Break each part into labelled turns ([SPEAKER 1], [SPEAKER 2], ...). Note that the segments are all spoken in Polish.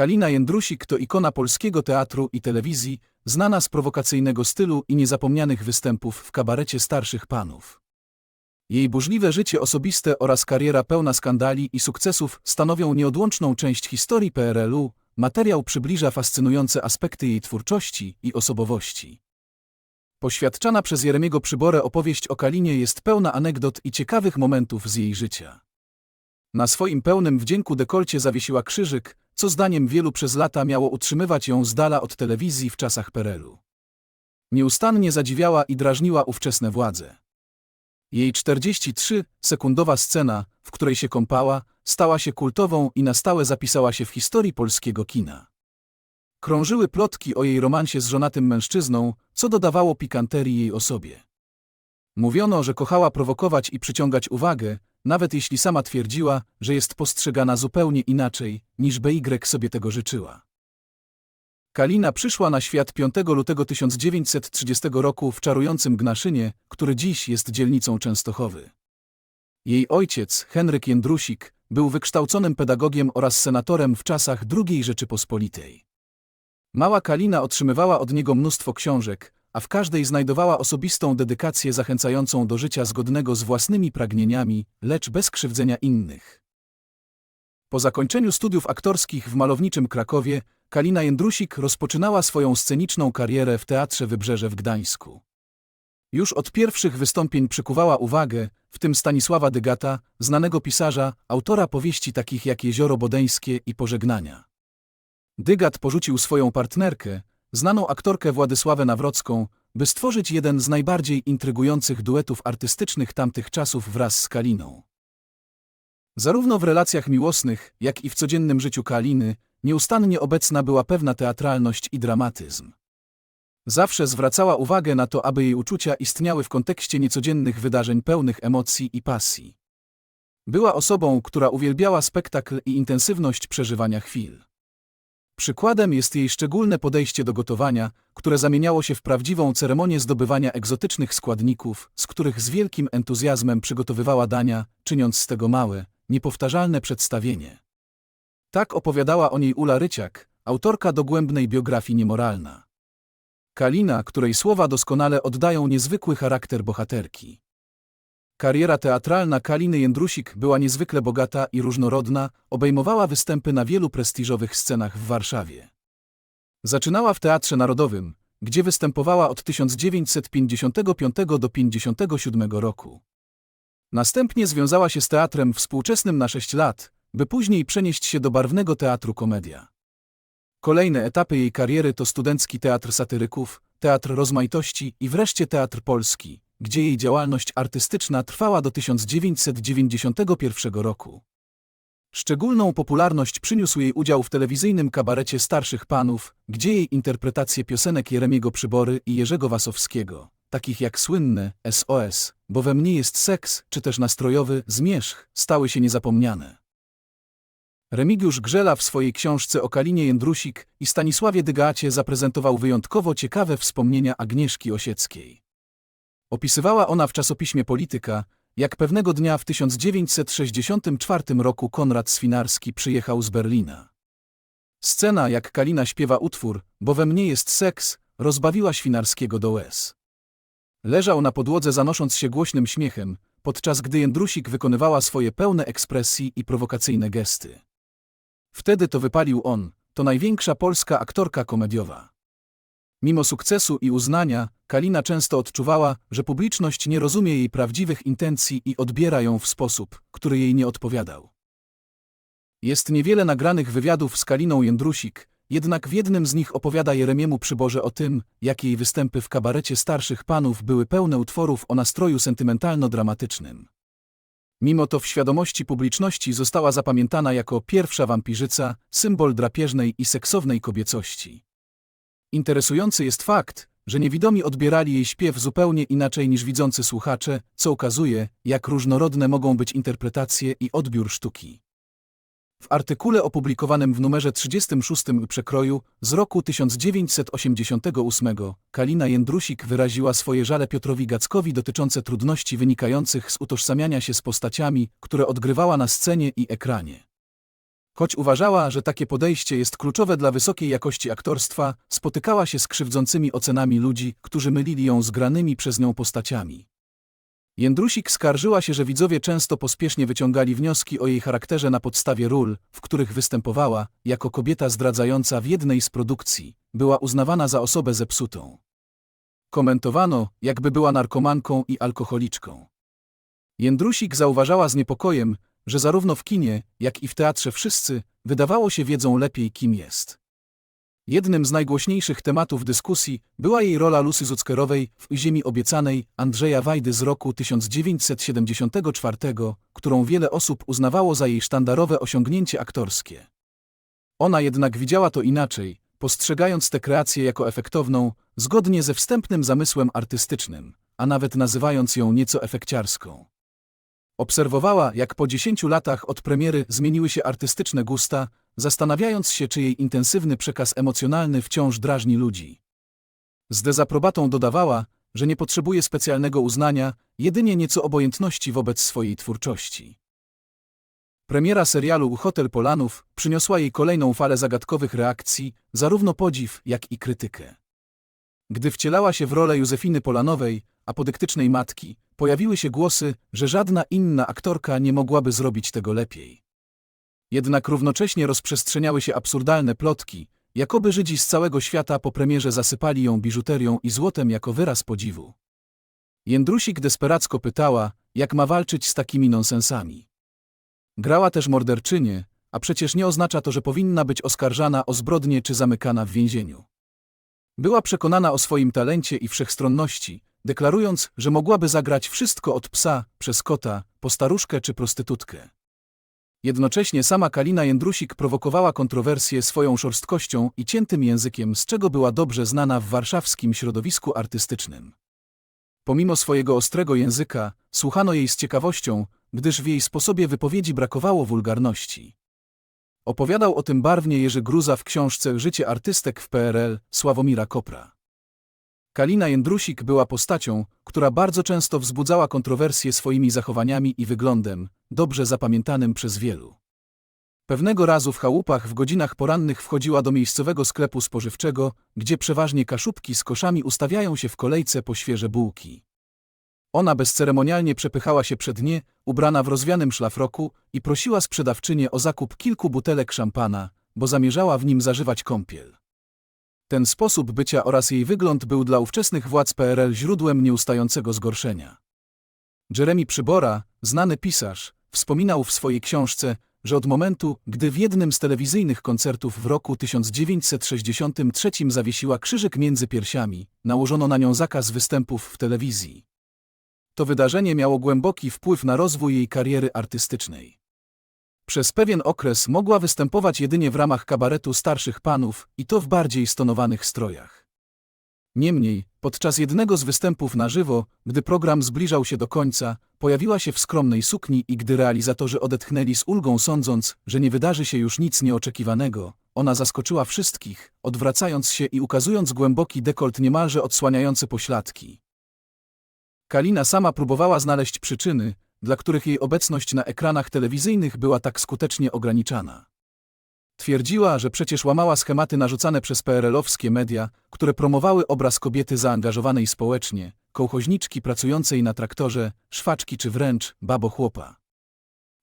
[SPEAKER 1] Kalina Jędrusik to ikona polskiego teatru i telewizji, znana z prowokacyjnego stylu i niezapomnianych występów w kabarecie starszych panów. Jej burzliwe życie osobiste oraz kariera pełna skandali i sukcesów stanowią nieodłączną część historii PRL-u. Materiał przybliża fascynujące aspekty jej twórczości i osobowości. Poświadczana przez Jeremiego Przyborę opowieść o Kalinie jest pełna anegdot i ciekawych momentów z jej życia. Na swoim pełnym wdzięku dekolcie zawiesiła krzyżyk, co zdaniem wielu przez lata miało utrzymywać ją z dala od telewizji w czasach PRL-u. Nieustannie zadziwiała i drażniła ówczesne władze. Jej 43-sekundowa scena, w której się kąpała, stała się kultową i na stałe zapisała się w historii polskiego kina. Krążyły plotki o jej romansie z żonatym mężczyzną, co dodawało pikanterii jej osobie. Mówiono, że kochała prowokować i przyciągać uwagę, nawet jeśli sama twierdziła, że jest postrzegana zupełnie inaczej, niż BY sobie tego życzyła. Kalina przyszła na świat 5 lutego 1930 roku w czarującym Gnaszynie, który dziś jest dzielnicą Częstochowy. Jej ojciec, Henryk Jędrusik, był wykształconym pedagogiem oraz senatorem w czasach II Rzeczypospolitej. Mała Kalina otrzymywała od niego mnóstwo książek, a w każdej znajdowała osobistą dedykację zachęcającą do życia zgodnego z własnymi pragnieniami, lecz bez krzywdzenia innych. Po zakończeniu studiów aktorskich w malowniczym Krakowie, Kalina Jędrusik rozpoczynała swoją sceniczną karierę w Teatrze Wybrzeże w Gdańsku. Już od pierwszych wystąpień przykuwała uwagę, w tym Stanisława Dygata, znanego pisarza, autora powieści takich jak Jezioro Bodeńskie i Pożegnania. Dygat porzucił swoją partnerkę, znaną aktorkę Władysławę Nawrocką, by stworzyć jeden z najbardziej intrygujących duetów artystycznych tamtych czasów wraz z Kaliną. Zarówno w relacjach miłosnych, jak i w codziennym życiu Kaliny, nieustannie obecna była pewna teatralność i dramatyzm. Zawsze zwracała uwagę na to, aby jej uczucia istniały w kontekście niecodziennych wydarzeń pełnych emocji i pasji. Była osobą, która uwielbiała spektakl i intensywność przeżywania chwil. Przykładem jest jej szczególne podejście do gotowania, które zamieniało się w prawdziwą ceremonię zdobywania egzotycznych składników, z których z wielkim entuzjazmem przygotowywała dania, czyniąc z tego małe, niepowtarzalne przedstawienie. Tak opowiadała o niej Ula Ryciak, autorka dogłębnej biografii niemoralna. Kalina, której słowa doskonale oddają niezwykły charakter bohaterki. Kariera teatralna Kaliny Jędrusik była niezwykle bogata i różnorodna, obejmowała występy na wielu prestiżowych scenach w Warszawie. Zaczynała w Teatrze Narodowym, gdzie występowała od 1955 do 1957 roku. Następnie związała się z teatrem współczesnym na 6 lat, by później przenieść się do barwnego teatru Komedia. Kolejne etapy jej kariery to studencki teatr satyryków, teatr rozmaitości i wreszcie teatr polski, gdzie jej działalność artystyczna trwała do 1991 roku. Szczególną popularność przyniósł jej udział w telewizyjnym kabarecie Starszych Panów, gdzie jej interpretacje piosenek Jeremiego Przybory i Jerzego Wasowskiego, takich jak słynne SOS, bo we mnie jest seks, czy też nastrojowy Zmierzch, stały się niezapomniane. Remigiusz Grzela w swojej książce o Kalinie Jędrusik i Stanisławie Dygacie zaprezentował wyjątkowo ciekawe wspomnienia Agnieszki Osieckiej. Opisywała ona w czasopiśmie Polityka, jak pewnego dnia w 1964 roku Konrad Swinarski przyjechał z Berlina. Scena, jak Kalina śpiewa utwór, bo we mnie jest seks, rozbawiła Świnarskiego do łez. Leżał na podłodze zanosząc się głośnym śmiechem, podczas gdy Jędrusik wykonywała swoje pełne ekspresji i prowokacyjne gesty. Wtedy to wypalił on, to największa polska aktorka komediowa. Mimo sukcesu i uznania, Kalina często odczuwała, że publiczność nie rozumie jej prawdziwych intencji i odbiera ją w sposób, który jej nie odpowiadał. Jest niewiele nagranych wywiadów z Kaliną Jędrusik, jednak w jednym z nich opowiada Jeremiemu Przyborze o tym, jak jej występy w kabarecie starszych panów były pełne utworów o nastroju sentymentalno-dramatycznym. Mimo to w świadomości publiczności została zapamiętana jako pierwsza wampirzyca, symbol drapieżnej i seksownej kobiecości. Interesujący jest fakt, że niewidomi odbierali jej śpiew zupełnie inaczej niż widzący słuchacze, co ukazuje, jak różnorodne mogą być interpretacje i odbiór sztuki. W artykule opublikowanym w numerze 36 przekroju z roku 1988 Kalina Jędrusik wyraziła swoje żale Piotrowi Gackowi dotyczące trudności wynikających z utożsamiania się z postaciami, które odgrywała na scenie i ekranie. Choć uważała, że takie podejście jest kluczowe dla wysokiej jakości aktorstwa, spotykała się z krzywdzącymi ocenami ludzi, którzy mylili ją z granymi przez nią postaciami. Jędrusik skarżyła się, że widzowie często pospiesznie wyciągali wnioski o jej charakterze na podstawie ról, w których występowała, jako kobieta zdradzająca w jednej z produkcji, była uznawana za osobę zepsutą. Komentowano, jakby była narkomanką i alkoholiczką. Jędrusik zauważała z niepokojem, że zarówno w kinie, jak i w teatrze wszyscy, wydawało się wiedzą lepiej, kim jest. Jednym z najgłośniejszych tematów dyskusji była jej rola Lucy Zuckerowej w Ziemi Obiecanej Andrzeja Wajdy z roku 1974, którą wiele osób uznawało za jej sztandarowe osiągnięcie aktorskie. Ona jednak widziała to inaczej, postrzegając tę kreację jako efektowną, zgodnie ze wstępnym zamysłem artystycznym, a nawet nazywając ją nieco efekciarską. Obserwowała, jak po dziesięciu latach od premiery zmieniły się artystyczne gusta, zastanawiając się, czy jej intensywny przekaz emocjonalny wciąż drażni ludzi. Z dezaprobatą dodawała, że nie potrzebuje specjalnego uznania, jedynie nieco obojętności wobec swojej twórczości. Premiera serialu Hotel Polanów przyniosła jej kolejną falę zagadkowych reakcji, zarówno podziw, jak i krytykę. Gdy wcielała się w rolę Józefiny Polanowej, apodyktycznej matki, pojawiły się głosy, że żadna inna aktorka nie mogłaby zrobić tego lepiej. Jednak równocześnie rozprzestrzeniały się absurdalne plotki, jakoby Żydzi z całego świata po premierze zasypali ją biżuterią i złotem jako wyraz podziwu. Jędrusik desperacko pytała, jak ma walczyć z takimi nonsensami. Grała też morderczynię, a przecież nie oznacza to, że powinna być oskarżana o zbrodnię czy zamykana w więzieniu. Była przekonana o swoim talencie i wszechstronności, deklarując, że mogłaby zagrać wszystko od psa, przez kota, po staruszkę czy prostytutkę. Jednocześnie sama Kalina Jędrusik prowokowała kontrowersje swoją szorstkością i ciętym językiem, z czego była dobrze znana w warszawskim środowisku artystycznym. Pomimo swojego ostrego języka, słuchano jej z ciekawością, gdyż w jej sposobie wypowiedzi brakowało wulgarności. Opowiadał o tym barwnie Jerzy Gruza w książce Życie artystek w PRL Sławomira Kopra. Kalina Jędrusik była postacią, która bardzo często wzbudzała kontrowersje swoimi zachowaniami i wyglądem, dobrze zapamiętanym przez wielu. Pewnego razu w chałupach w godzinach porannych wchodziła do miejscowego sklepu spożywczego, gdzie przeważnie kaszubki z koszami ustawiają się w kolejce po świeże bułki. Ona bezceremonialnie przepychała się przed nie, ubrana w rozwianym szlafroku i prosiła sprzedawczynię o zakup kilku butelek szampana, bo zamierzała w nim zażywać kąpiel. Ten sposób bycia oraz jej wygląd był dla ówczesnych władz PRL źródłem nieustającego zgorszenia. Jeremy Przybora, znany pisarz, wspominał w swojej książce, że od momentu, gdy w jednym z telewizyjnych koncertów w roku 1963 zawiesiła krzyżyk między piersiami, nałożono na nią zakaz występów w telewizji. To wydarzenie miało głęboki wpływ na rozwój jej kariery artystycznej. Przez pewien okres mogła występować jedynie w ramach kabaretu starszych panów i to w bardziej stonowanych strojach. Niemniej, podczas jednego z występów na żywo, gdy program zbliżał się do końca, pojawiła się w skromnej sukni i gdy realizatorzy odetchnęli z ulgą sądząc, że nie wydarzy się już nic nieoczekiwanego, ona zaskoczyła wszystkich, odwracając się i ukazując głęboki dekolt niemalże odsłaniający pośladki. Kalina sama próbowała znaleźć przyczyny, dla których jej obecność na ekranach telewizyjnych była tak skutecznie ograniczana. Twierdziła, że przecież łamała schematy narzucane przez PRL-owskie media, które promowały obraz kobiety zaangażowanej społecznie, kołchoźniczki pracującej na traktorze, szwaczki czy wręcz babo chłopa.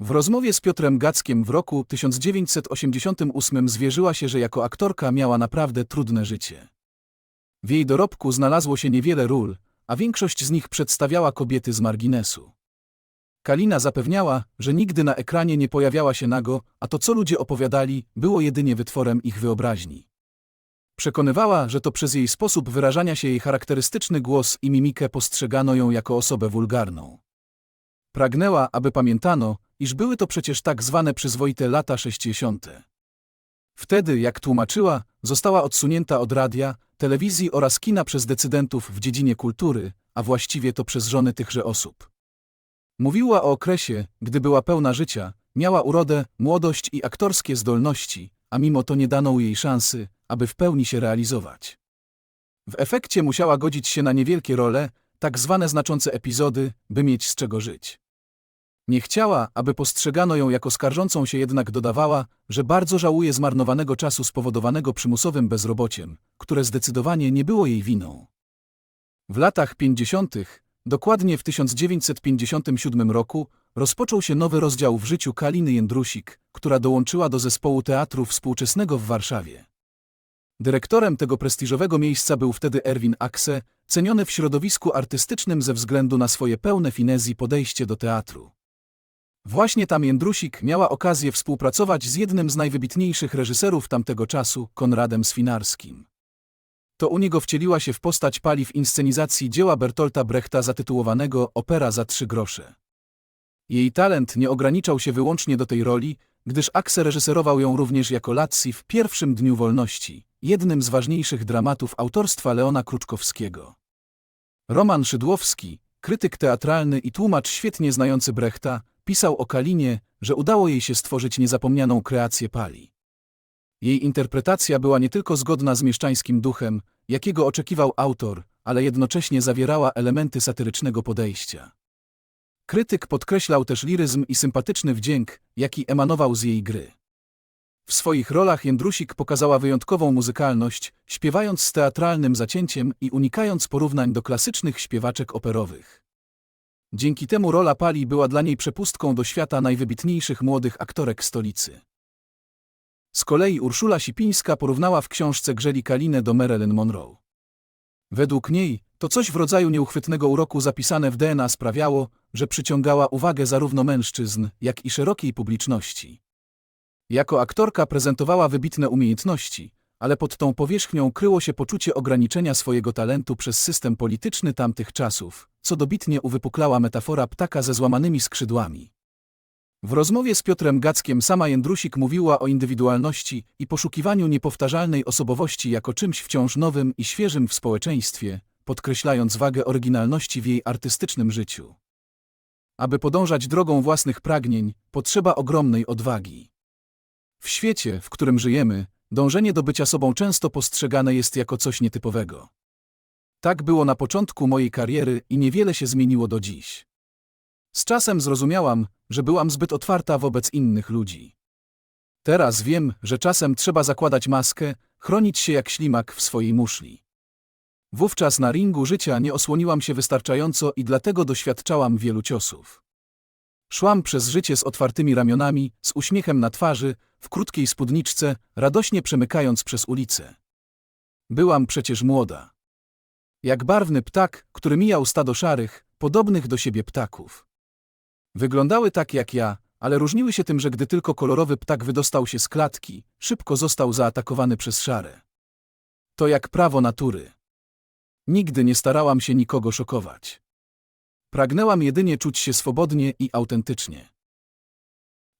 [SPEAKER 1] W rozmowie z Piotrem Gackiem w roku 1988 zwierzyła się, że jako aktorka miała naprawdę trudne życie. W jej dorobku znalazło się niewiele ról, a większość z nich przedstawiała kobiety z marginesu. Kalina zapewniała, że nigdy na ekranie nie pojawiała się nago, a to co ludzie opowiadali, było jedynie wytworem ich wyobraźni. Przekonywała, że to przez jej sposób wyrażania się jej charakterystyczny głos i mimikę postrzegano ją jako osobę wulgarną. Pragnęła, aby pamiętano, iż były to przecież tak zwane przyzwoite lata 60. Wtedy, jak tłumaczyła, została odsunięta od radia, telewizji oraz kina przez decydentów w dziedzinie kultury, a właściwie to przez żony tychże osób. Mówiła o okresie, gdy była pełna życia, miała urodę, młodość i aktorskie zdolności, a mimo to nie dano jej szansy, aby w pełni się realizować. W efekcie musiała godzić się na niewielkie role, tak zwane znaczące epizody, by mieć z czego żyć. Nie chciała, aby postrzegano ją jako skarżącą się, jednak dodawała, że bardzo żałuje zmarnowanego czasu spowodowanego przymusowym bezrobociem, które zdecydowanie nie było jej winą. W latach 50., dokładnie w 1957 roku, rozpoczął się nowy rozdział w życiu Kaliny Jędrusik, która dołączyła do zespołu teatru współczesnego w Warszawie. Dyrektorem tego prestiżowego miejsca był wtedy Erwin Akse, ceniony w środowisku artystycznym ze względu na swoje pełne finezji podejście do teatru. Właśnie tam Jędrusik miała okazję współpracować z jednym z najwybitniejszych reżyserów tamtego czasu, Konradem Swinarskim. To u niego wcieliła się w postać Pali w inscenizacji dzieła Bertolta Brechta zatytułowanego Opera za trzy grosze. Jej talent nie ograniczał się wyłącznie do tej roli, gdyż Akse reżyserował ją również jako Lazzi w Pierwszym Dniu Wolności, jednym z ważniejszych dramatów autorstwa Leona Kruczkowskiego. Roman Szydłowski, krytyk teatralny i tłumacz świetnie znający Brechta, pisał o Kalinie, że udało jej się stworzyć niezapomnianą kreację Pali. Jej interpretacja była nie tylko zgodna z mieszczańskim duchem, jakiego oczekiwał autor, ale jednocześnie zawierała elementy satyrycznego podejścia. Krytyk podkreślał też liryzm i sympatyczny wdzięk, jaki emanował z jej gry. W swoich rolach Jędrusik pokazała wyjątkową muzykalność, śpiewając z teatralnym zacięciem i unikając porównań do klasycznych śpiewaczek operowych. Dzięki temu rola Pali była dla niej przepustką do świata najwybitniejszych młodych aktorek stolicy. Z kolei Urszula Sipińska porównała w książce Grzeli Kalinę do Marilyn Monroe. Według niej to coś w rodzaju nieuchwytnego uroku zapisane w DNA sprawiało, że przyciągała uwagę zarówno mężczyzn, jak i szerokiej publiczności. Jako aktorka prezentowała wybitne umiejętności, ale pod tą powierzchnią kryło się poczucie ograniczenia swojego talentu przez system polityczny tamtych czasów, co dobitnie uwypuklała metafora ptaka ze złamanymi skrzydłami. W rozmowie z Piotrem Gackiem sama Jędrusik mówiła o indywidualności i poszukiwaniu niepowtarzalnej osobowości jako czymś wciąż nowym i świeżym w społeczeństwie, podkreślając wagę oryginalności w jej artystycznym życiu. Aby podążać drogą własnych pragnień, potrzeba ogromnej odwagi. W świecie, w którym żyjemy, dążenie do bycia sobą często postrzegane jest jako coś nietypowego. Tak było na początku mojej kariery i niewiele się zmieniło do dziś. Z czasem zrozumiałam, że byłam zbyt otwarta wobec innych ludzi. Teraz wiem, że czasem trzeba zakładać maskę, chronić się jak ślimak w swojej muszli. Wówczas na ringu życia nie osłoniłam się wystarczająco i dlatego doświadczałam wielu ciosów. Szłam przez życie z otwartymi ramionami, z uśmiechem na twarzy, w krótkiej spódniczce, radośnie przemykając przez ulicę. Byłam przecież młoda. Jak barwny ptak, który mijał stado szarych, podobnych do siebie ptaków. Wyglądały tak jak ja, ale różniły się tym, że gdy tylko kolorowy ptak wydostał się z klatki, szybko został zaatakowany przez szare. To jak prawo natury. Nigdy nie starałam się nikogo szokować. Pragnęłam jedynie czuć się swobodnie i autentycznie.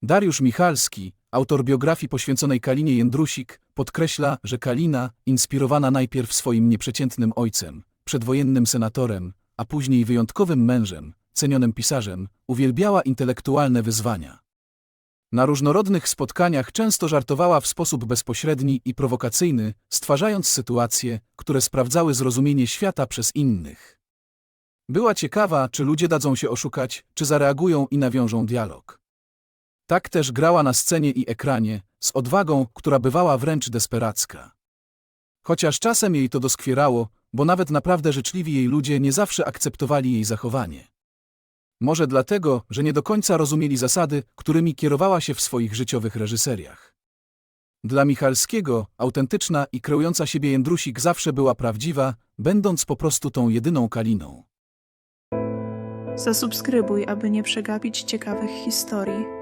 [SPEAKER 1] Dariusz Michalski, autor biografii poświęconej Kalinie Jędrusik, podkreśla, że Kalina, inspirowana najpierw swoim nieprzeciętnym ojcem, przedwojennym senatorem, a później wyjątkowym mężem, cenionym pisarzem, uwielbiała intelektualne wyzwania. Na różnorodnych spotkaniach często żartowała w sposób bezpośredni i prowokacyjny, stwarzając sytuacje, które sprawdzały zrozumienie świata przez innych. Była ciekawa, czy ludzie dadzą się oszukać, czy zareagują i nawiążą dialog. Tak też grała na scenie i ekranie, z odwagą, która bywała wręcz desperacka. Chociaż czasem jej to doskwierało, bo nawet naprawdę życzliwi jej ludzie nie zawsze akceptowali jej zachowanie. Może dlatego, że nie do końca rozumieli zasady, którymi kierowała się w swoich życiowych reżyseriach. Dla Michalskiego autentyczna i kreująca siebie Jędrusik zawsze była prawdziwa, będąc po prostu tą jedyną kaliną.
[SPEAKER 2] Zasubskrybuj, aby nie przegapić ciekawych historii.